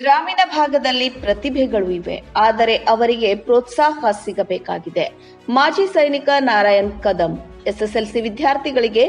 ಗ್ರಾಮೀಣ ಭಾಗದಲ್ಲಿ ಪ್ರತಿಭೆಗಳು ಇವೆ. ಆದರೆ ಅವರಿಗೆ ಪ್ರೋತ್ಸಾಹ ಸಿಗಬೇಕಾಗಿದೆ. ಮಾಜಿ ಸೈನಿಕ ನಾರಾಯಣ್ ಕದಂ, ಎಸ್ಎಸ್ಎಲ್ಸಿ ವಿದ್ಯಾರ್ಥಿಗಳಿಗೆ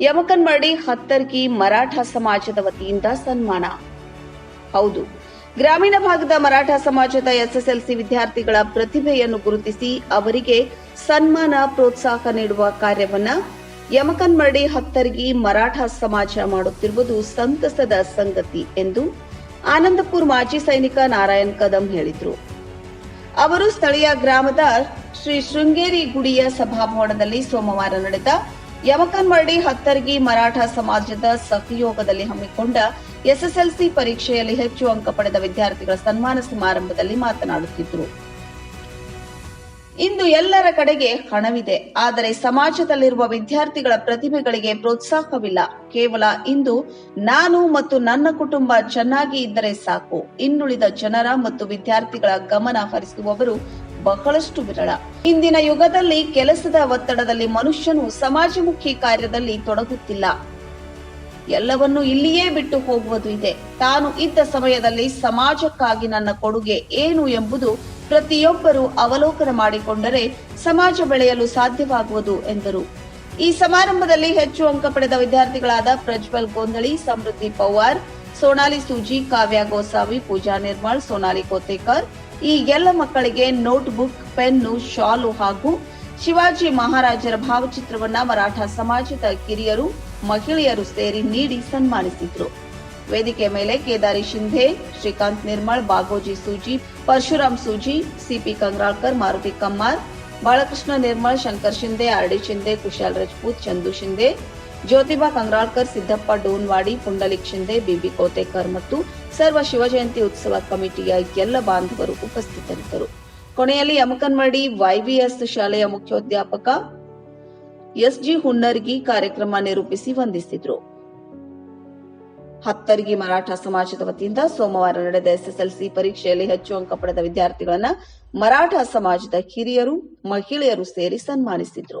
ಯಮಕನ್ಮಡಿ ಹತ್ತರ್ಗಿ ಮರಾಠ ಸಮಾಜದ ವತಿಯಿಂದ ಸನ್ಮಾನ. ಹೌದು, ಗ್ರಾಮೀಣ ಭಾಗದ ಮರಾಠ ಸಮಾಜದ ಎಸ್ಎಸ್ಎಲ್ಸಿ ವಿದ್ಯಾರ್ಥಿಗಳ ಪ್ರತಿಭೆಯನ್ನು ಗುರುತಿಸಿ ಅವರಿಗೆ ಸನ್ಮಾನ, ಪ್ರೋತ್ಸಾಹ ನೀಡುವ ಕಾರ್ಯವನ್ನ ಯಮಕನ್ಮಡಿ ಹತ್ತರ್ಗಿ ಮರಾಠ ಸಮಾಜ ಮಾಡುತ್ತಿರುವುದು ಸಂತಸದ ಸಂಗತಿ ಎಂದು ಆನಂದಪುರ್ ಮಾಜಿ ಸೈನಿಕ ನಾರಾಯಣ್ ಕದಂ ಹೇಳಿದರು. ಅವರು ಸ್ಥಳೀಯ ಗ್ರಾಮದ ಶ್ರೀ ಶೃಂಗೇರಿ ಗುಡಿಯ ಸಭಾಭವನದಲ್ಲಿ ಸೋಮವಾರ ನಡೆದ ಯಮಕನ್ಮರ್ಡಿ ಹತ್ತರ್ಗಿ ಮರಾಠ ಸಮಾಜದ ಸಹಯೋಗದಲ್ಲಿ ಹಮ್ಮಿಕೊಂಡ ಎಸ್ಎಸ್ಎಲ್ಸಿ ಪರೀಕ್ಷೆಯಲ್ಲಿ ಹೆಚ್ಚು ಅಂಕ ಪಡೆದ ವಿದ್ಯಾರ್ಥಿಗಳ ಸನ್ಮಾನ ಸಮಾರಂಭದಲ್ಲಿ ಮಾತನಾಡುತ್ತಿದ್ದರು. ಇಂದು ಎಲ್ಲರ ಕಡೆಗೆ ಹಣವಿದೆ. ಆದರೆ ಸಮಾಜದಲ್ಲಿರುವ ವಿದ್ಯಾರ್ಥಿಗಳ ಪ್ರತಿಭೆಗಳಿಗೆ ಪ್ರೋತ್ಸಾಹವಿಲ್ಲ. ಕೇವಲ ಇಂದು ನಾನು ಮತ್ತು ನನ್ನ ಕುಟುಂಬ ಚೆನ್ನಾಗಿ ಇದ್ದರೆ ಸಾಕು. ಇನ್ನುಳಿದ ಜನರ ಮತ್ತು ವಿದ್ಯಾರ್ಥಿಗಳ ಗಮನ ಹರಿಸುವವರು ಬಹಳಷ್ಟು ವಿರಳ. ಇಂದಿನ ಯುಗದಲ್ಲಿ ಕೆಲಸದ ಒತ್ತಡದಲ್ಲಿ ಮನುಷ್ಯನು ಸಮಾಜಮುಖಿ ಕಾರ್ಯದಲ್ಲಿ ತೊಡಗುತ್ತಿಲ್ಲ. ಎಲ್ಲವನ್ನೂ ಇಲ್ಲಿಯೇ ಬಿಟ್ಟು ಹೋಗುವುದು ಇದೆ. ತಾನು ಇದ್ದ ಸಮಯದಲ್ಲಿ ಸಮಾಜಕ್ಕಾಗಿ ನನ್ನ ಕೊಡುಗೆ ಏನು ಎಂಬುದು ಪ್ರತಿಯೊಬ್ಬರು ಅವಲೋಕನ ಮಾಡಿಕೊಂಡರೆ ಸಮಾಜ ಬೆಳೆಯಲು ಸಾಧ್ಯವಾಗುವುದು ಎಂದರು. ಈ ಸಮಾರಂಭದಲ್ಲಿ ಹೆಚ್ಚು ಅಂಕ ಪಡೆದ ವಿದ್ಯಾರ್ಥಿಗಳಾದ ಪ್ರಜ್ವಲ್ ಗೋಂದಳಿ, ಸಮೃದ್ಧಿ ಪವಾರ್, ಸೋನಾಲಿ ಸೂಜಿ, ಕಾವ್ಯ ಗೋಸಾವಿ ಪೂಜಾ ನಿರ್ಮಾಳ್, ಸೋನಾಲಿ ಕೋತೇಕರ್, ಈ ಎಲ್ಲ ಮಕ್ಕಳಿಗೆ ನೋಟ್ಬುಕ್, ಪೆನ್ನು, ಶಾಲು ಹಾಗೂ ಶಿವಾಜಿ ಮಹಾರಾಜರ ಭಾವಚಿತ್ರವನ್ನ ಮರಾಠ ಸಮಾಜದ ಕಿರಿಯರು, ಮಹಿಳೆಯರು ಸೇರಿ ನೀಡಿ ಸನ್ಮಾನಿಸಿದ್ರು. ವೇದಿಕೆ ಮೇಲೆ Kedari Shinde, Srikanth ನಿರ್ಮಳ್, Bagoji Suji, Parashuram Suji, CP Kangralkar, Maruti Kammar, Balakrishna Nirmal, Shankar Shinde, R D Shinde Kushal Rajput, Chandu Shinde, Jyotiba Kangralkar, Siddappa Donwadi, Pundalik Shinde, BB Kotekar ಮತ್ತು ಸರ್ವ ಶಿವಜಯಂತಿ ಉತ್ಸವ ಕಮಿಟಿಯ ಎಲ್ಲ ಬಾಂಧವರು ಉಪಸ್ಥಿತರಿದ್ದರು. ಕೊನೆಯಲ್ಲಿ ಯಮಕನ್ಮಡಿ ವೈವಿಎಸ್ ಶಾಲೆಯ ಮುಖ್ಯೋಧ್ಯಾಪಕ ಎಸ್ಜಿ ಹುನ್ನರ್ಗಿ ಕಾರ್ಯಕ್ರಮ ನಿರೂಪಿಸಿ ವಂದಿಸಿದ್ರು. ಹತ್ತರ್ಗಿ ಮರಾಠ ಸಮಾಜದ ವತಿಯಿಂದ ಸೋಮವಾರ ನಡೆದ ಎಸ್ಎಸ್ಎಲ್ಸಿ ಪರೀಕ್ಷೆಯಲ್ಲಿ ಹೆಚ್ಚು ಅಂಕ ಪಡೆದ ವಿದ್ಯಾರ್ಥಿಗಳನ್ನ ಮರಾಠ ಸಮಾಜದ ಹಿರಿಯರು, ಮಹಿಳೆಯರು ಸೇರಿ ಸನ್ಮಾನಿಸಿದ್ರು.